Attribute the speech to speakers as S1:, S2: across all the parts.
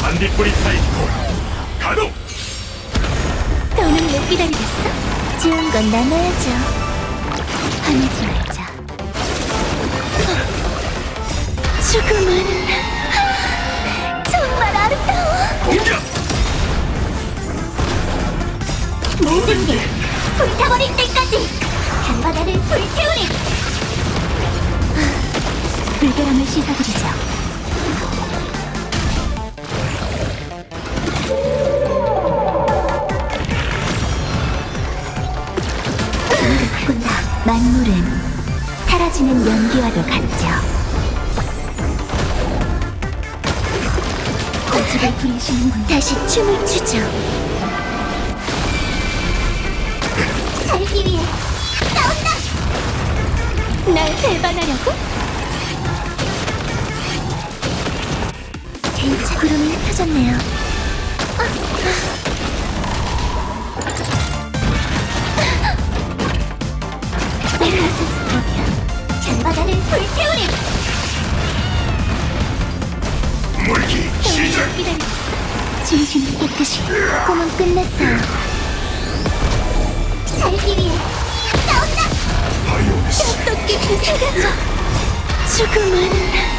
S1: 반딧불이 타있고 가동!
S2: 더는 못 기다리겠어? 좋은 건 나눠야죠 화내지 말자 죽음은 정말 아름다워
S1: 공격!
S2: 모든 게 불타버릴 때까지 강바다를 불태우리 불결함을 씻어드리죠 만물은 사라지는 연기와도 같죠 고집을 부리시는군 다시 춤을 추죠 살기 위해 싸운다! 날 배반하려고? 구름이 흩어졌네요 잔바다를 불태우리!
S1: 물기 시작!
S2: 진심을 깨끗이 꿈은 끝났어요 살기 위해 싸운다! 깊이 새겨져 죽음은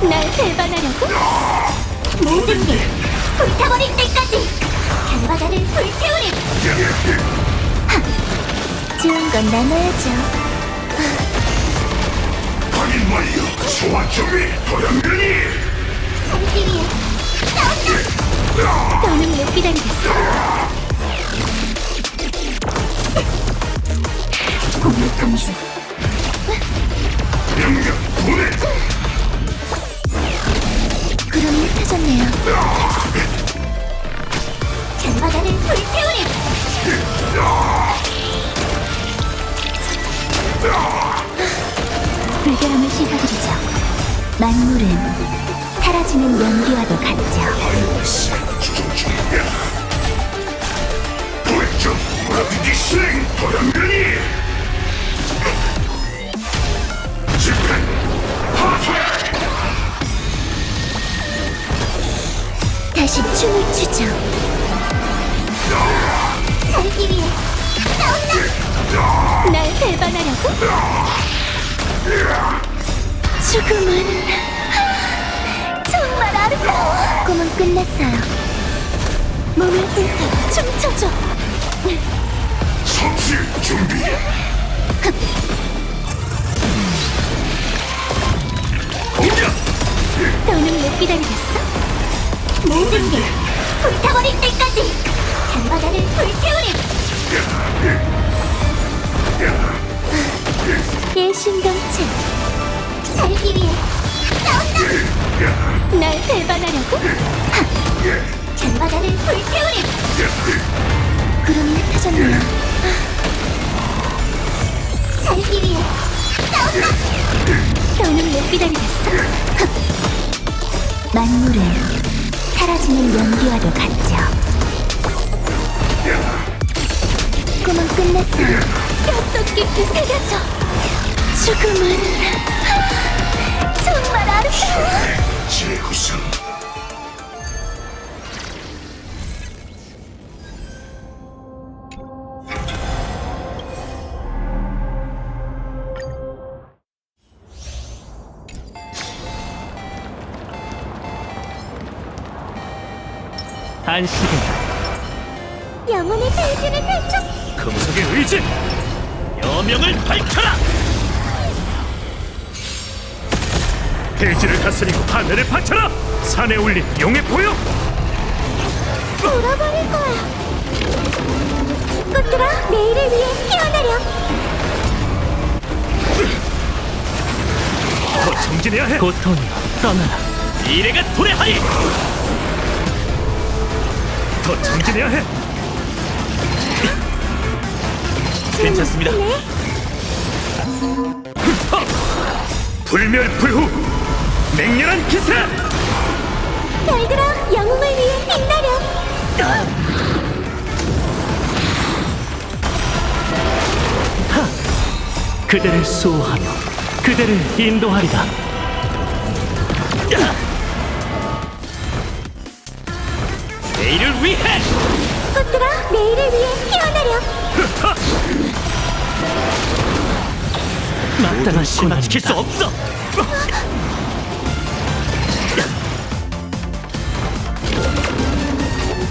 S2: 날 배반하려고? 모든 게 불타버릴 때까지 강바다를 불태우리. 좋은 건 나눠야죠.
S1: 확인 완료. 소환 준비 도연변이.
S2: 살기 위해 싸운다. 더는 못 기다리겠어. 공격 감지
S1: 명령 보내
S2: 구름이 흩어졌네요. 잔바다를 불태우리 불결함을 씻어드리죠. 만물은 사라지는 연기와도 같죠.
S1: 실행
S2: 다시 춤을 추죠 살기 위해 싸운다. 날 배반하려고? 죽음은 정말 아름다워. 꿈은 끝났어요. 몸을 불태워 춤춰줘.
S1: 성실 준비. 공격
S2: 더는 못 기다리겠어? 모든 게 불타버릴 때까지 강바다를 불태우리. 일심동체 살기 위해 싸운다. 날 배반하려고? 강바다를 불태우리. 구름이 흩어졌네요 살기 위해 싸운다. 더는 못 기다리겠어. 만물은 사라지는 연기와도 같죠. 꿈은 끝났어요 뼛속 깊이 새겨져. 죽음은 정말 아름다워
S3: 안식은
S2: 영혼의 대지를 펼쳐
S3: 금속의 의지! 여명을 밝혀라! 대지를 다스리고 하늘을 바쳐라! 산에 올린 용의 보여
S2: 돌아버릴 거야. 꽃들아 내일을 위해 피어나렴.
S3: 더 정진해야 해! 고통이여 떠나라. 미래가 도래하리 더 정진해야 해. 괜찮습니다.
S2: 네.
S3: 불멸불후 맹렬한 기세!
S2: 별들아 영웅을 위해 빛나렴.
S3: 그대를 수호하며 그대를 인도하리다 내일을 위해!
S2: 꽃들아 내일을 위해 피어나렴
S3: 마땅한 지킬 수 없어!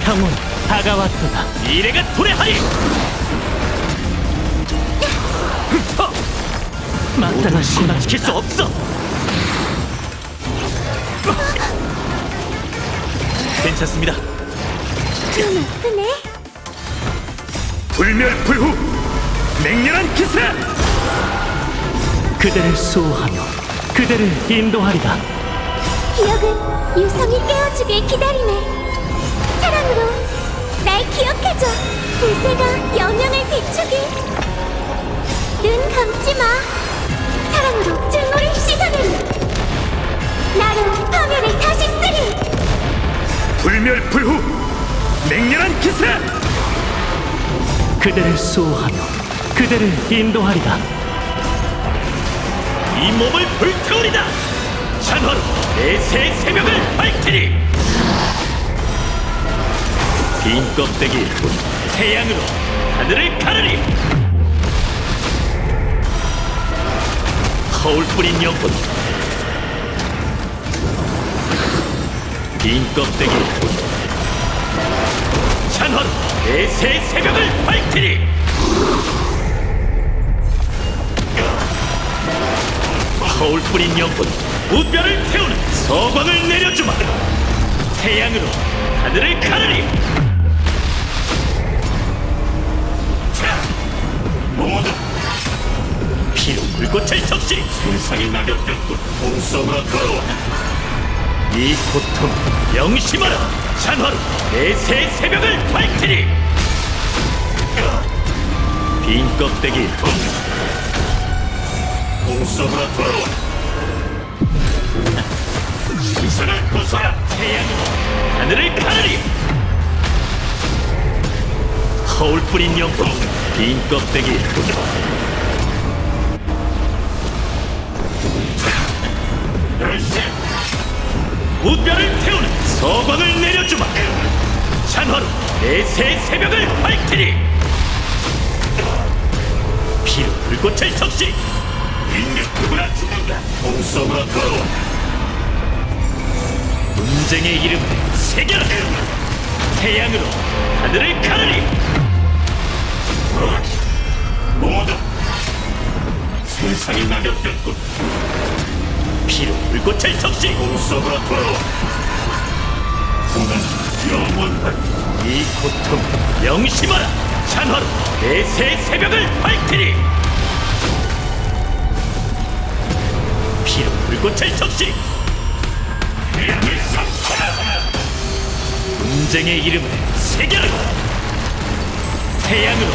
S3: 평온 다가왔도다. 미래가 도래하리! 마땅한 지킬 수 없어! 괜찮습니다
S2: 좀 아프네.
S3: 불멸불후 맹렬한 기세! 그대를 수호하며 그대를 인도하리다
S2: 기억은 유성이 깨워주길 기다리네. 사랑으로 날 기억해줘. 불새가 영영을 비추길. 눈 감지 마. 사랑으로 증오를 씻어내리. 나로 파멸을 다시 쓰리.
S3: 불멸불후 맹렬한 기세! 그대를 수호하며 그대를 인도하리다 이 몸을 불태우리다! 찬헌 내새 새벽을 밝히리! 빈 껍데기 태양으로 하늘을 가르리! 허울 뿌린 영혼. 빈 껍데기 찬헌 내새 새벽을 밝히리! 뿌린 영혼 우별을 태우는 서광을 내려주마! 태양으로 하늘을 가르리! 피로 불꽃을 적시
S1: 세상이 낙엽됐군 몸속으로 들어와
S3: 이 고통 명심하라! 찬화로 내새 새벽을 밝히리! 빈 껍데기
S1: 몸속으로 들어와! 시선을 벗어라
S3: 태양으로 하늘을 가르리! 허울 뿌린 영혼 빈 껍데기 우별을 태우는 서광을 내려주마. 찬화로 내새 새벽을 밝히리. 피로 불꽃을 적시.
S1: 인력 누구나 죽는다. 몸속으로 들어와
S3: 분쟁의 이름을 새겨라. 태양으로 하늘을 가르리.
S1: 모두 세상이 낙엽됐군
S3: 피로 불꽃을 적시
S1: 몸속으로 들어와 오늘 영원한
S3: 이 고통 명심하라. 찬화로 내새 새벽을 밝히리. 피로 불꽃을 적시. 분쟁의 이름을 새겨라. 태양으로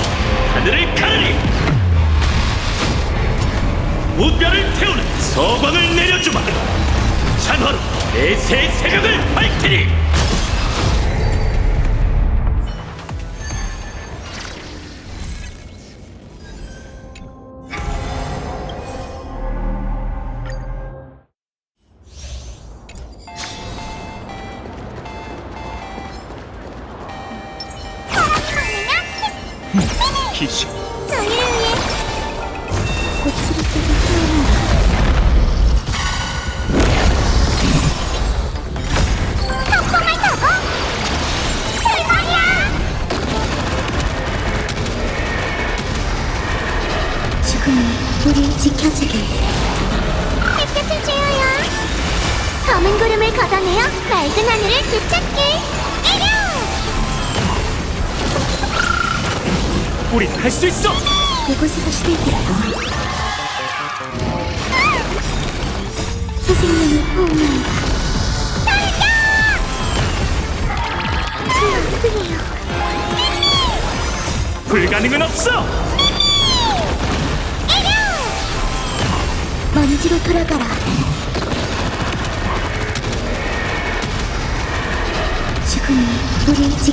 S3: 하늘을 가르리. 우별을 태우는 서광을 내려주마. 찬화로 내새 새벽을 밝히리
S2: 우릴 지켜주길 햇볕을 쬐어요. 검은 구름을 걷어내어 맑은 하늘을 되찾길 이려
S3: 우린 할 수 있어!
S2: 이곳에서 새 생명을 포옹한다. 달려! 제 아프네요
S3: 불가능은 없어
S2: マニジロトラから。宿命ブリーチ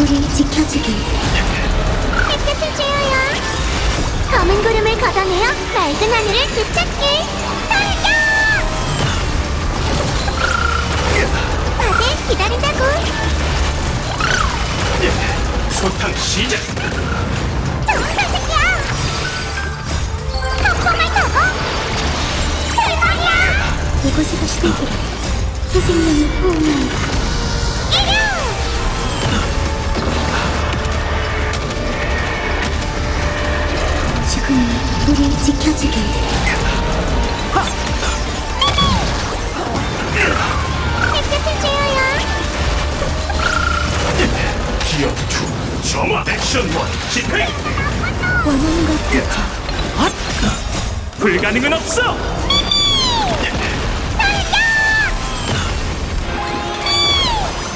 S2: 우리 지켜주길. 햇볕을 쬐어요. 검은 구름을 걷어내어 맑은 하늘을 되찾기. 달려! 다들 기다린다고.
S1: 소탕 시작
S2: 좋은 소식이야. 덕분을 타고 대박이야. 이곳에서 시들기를 새 생명을 호응한다. 이려! 지금은 우리 지켜주길. 햇볕을 쬐어요.
S1: 기업 투 점화 액션 원 집행
S2: 원하는 들죠.
S3: 불가능은 없어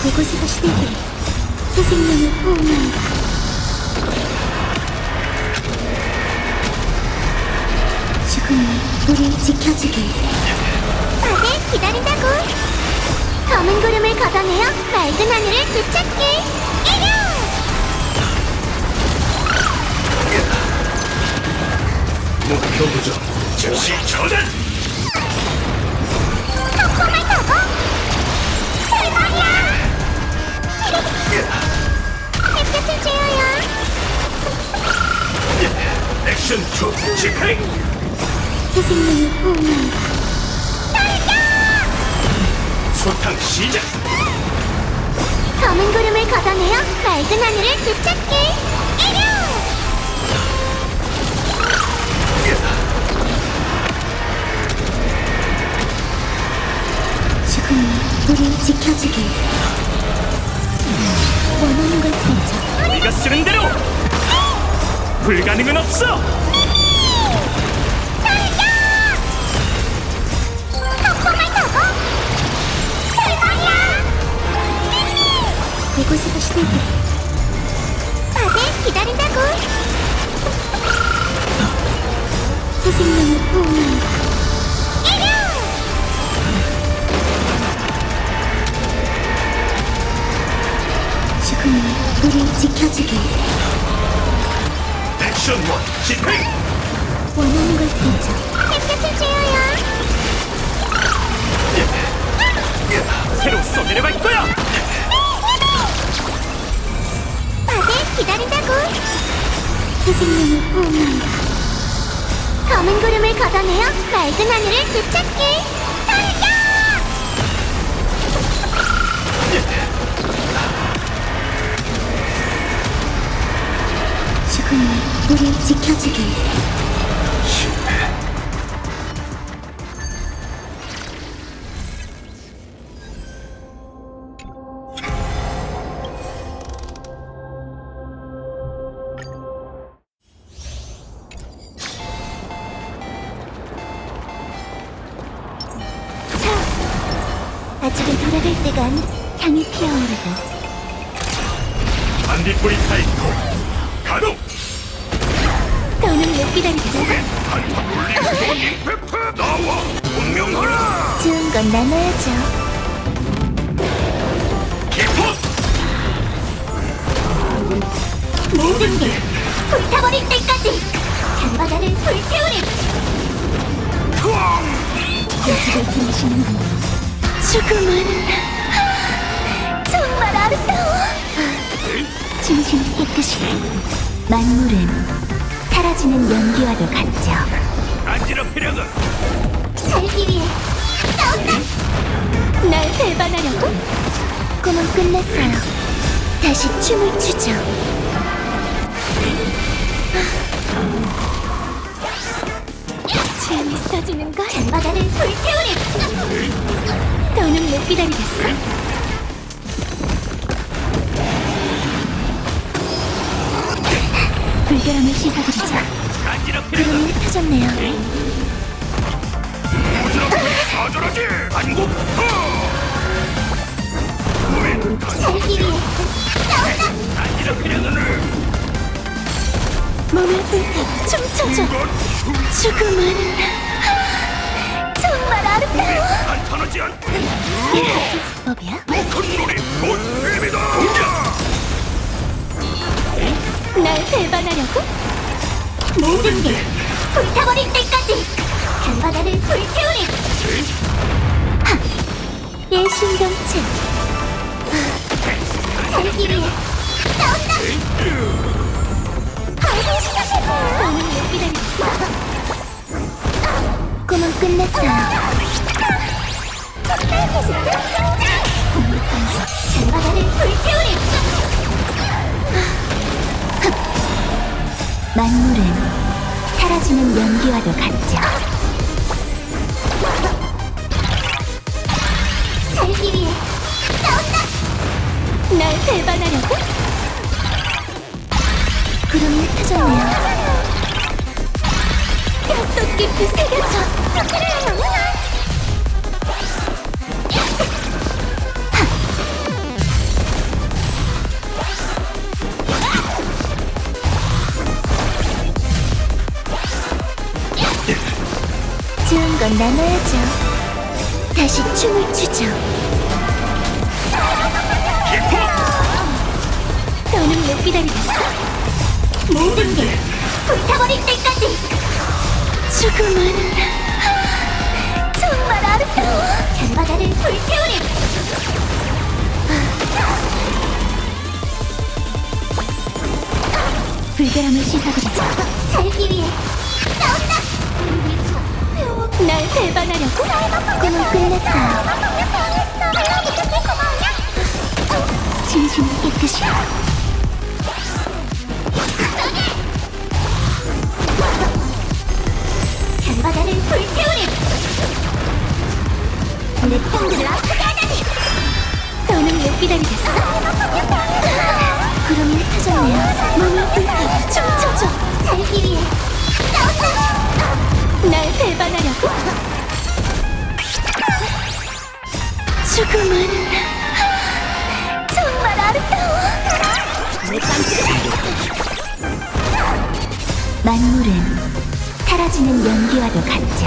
S2: 이곳에서 시들기를 새 생명을 호응한다. 지금은 우리 지켜주길. 다들 기다린다고. 검은 구름을 걷어내어 맑은 하늘을 되찾기. 이려!
S1: 목표 부정 즉시 전환
S2: 덕분을 타고 대박이야. 햇볕을 쬐어요.
S1: 액션 투 집행
S2: 새 생명을 호응한다.
S1: 소탕 시작
S2: 검은 구름을 걷어내어 맑은 하늘을! 지금은 우리 지켜주길. 원하는 걸 들죠.
S3: 네가 쓰는 대로 불가능은 없어
S2: 이곳에서 시들기를 다들 기다린다고. 새 생명을. 이려! 지금은 우리 지켜주길.
S1: 액션 원 집행
S2: 원하는 걸 들죠. 햇볕을 쬐어요.
S3: 새로 쏘내려갈 거야
S2: 기다린다고. 새 생명을 호응한다. 검은 구름을 걷어내어 맑은 하늘을 되찾기. 달려! 지금은 우리 지켜주길. 기다리겠어?
S1: 좋은
S2: 건 나눠야죠. 모든 게 불타버릴 때까지 강바다를 불태우리. 고집을 부리시는군 죽음은 정말 아름다워. 진심을 깨끗이. 만물은 사라지는 연기와도 같죠.
S1: 안지럽히려고
S2: 살기 위해 싸운다! 날 배반하려고? 꿈은 끝났어요. 다시 춤을 추죠. 재밌어지는 걸. 바다를 불태우리 더는 못 기다리겠어 결함을 씻어드리자. 구름이 흩어졌네요.
S1: 사절하게 안국
S2: 살기 위해
S1: 안지럽히려고
S2: 몸을 불태 춤춰줘 죽음은 정말 아름다워.
S1: 한탄하지 않고
S2: 법이야?
S1: 큰 놀이 못 입니다
S2: 날 배반하려고? 모든 게 불타버릴 때까지 강바다를 불태우리. 하! 일심동체. 살기 위해 싸운다. 방송 시작해봐. 너는 못 기다리겠어. 꿈은 끝났어요 강바다를 불태우리 만물은 사라지는 연기와도 같죠. 불타버릴 때까지. 죽음은 정말 아름다워. 강바다를 불태우리. 불결함을 씻어드리자. 살기 위해 싸운다. 날 배반하려고? 꿈은 끝났어요. 진심을 깨끗이. 바다를 불태우리! 내 땅들을 아프게 하다니! 너는 못 기다리겠어. 구름이 흩어졌네요. 몸을 불태 춤춰줘. 살기 위해 싸운다! 날 배반하려고? 죽음은 정말 아름다워. 만물은 사라지는 연기와도 같죠.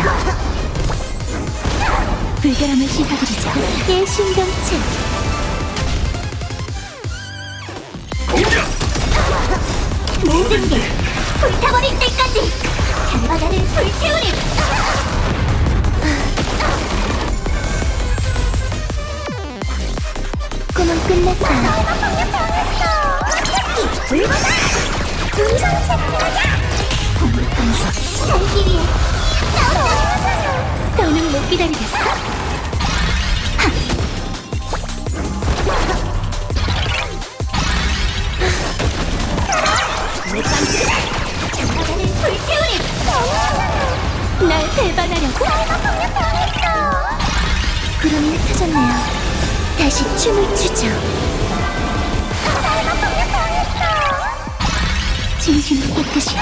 S2: 불결함을 씻어드리죠. 일심동체. 모든 게 불타버릴 때까지 강바다를 불태우리. 꿈은 끝났어요. 불보다 우선 체크하자. 싸운다. 더는 못 기다리겠어. 강바다를 불태우리. 날 배반하려고? 구름이 흩어졌네요. 다시 춤을 추죠. 진심을 깨끗이.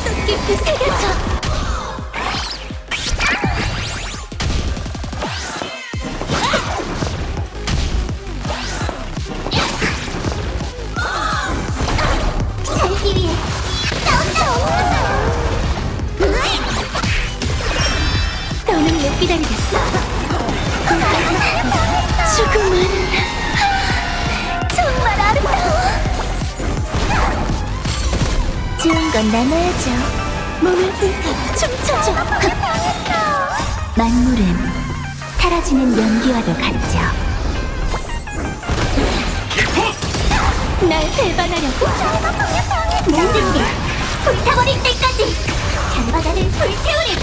S2: 속 깊이 새겨져. 나눠야죠. 몸을 불태워 춤춰줘. 만물은 사라지는 연기와도 같죠. 날 배반하려고 모든 게 불타버릴 때까지 단바다를 불태우리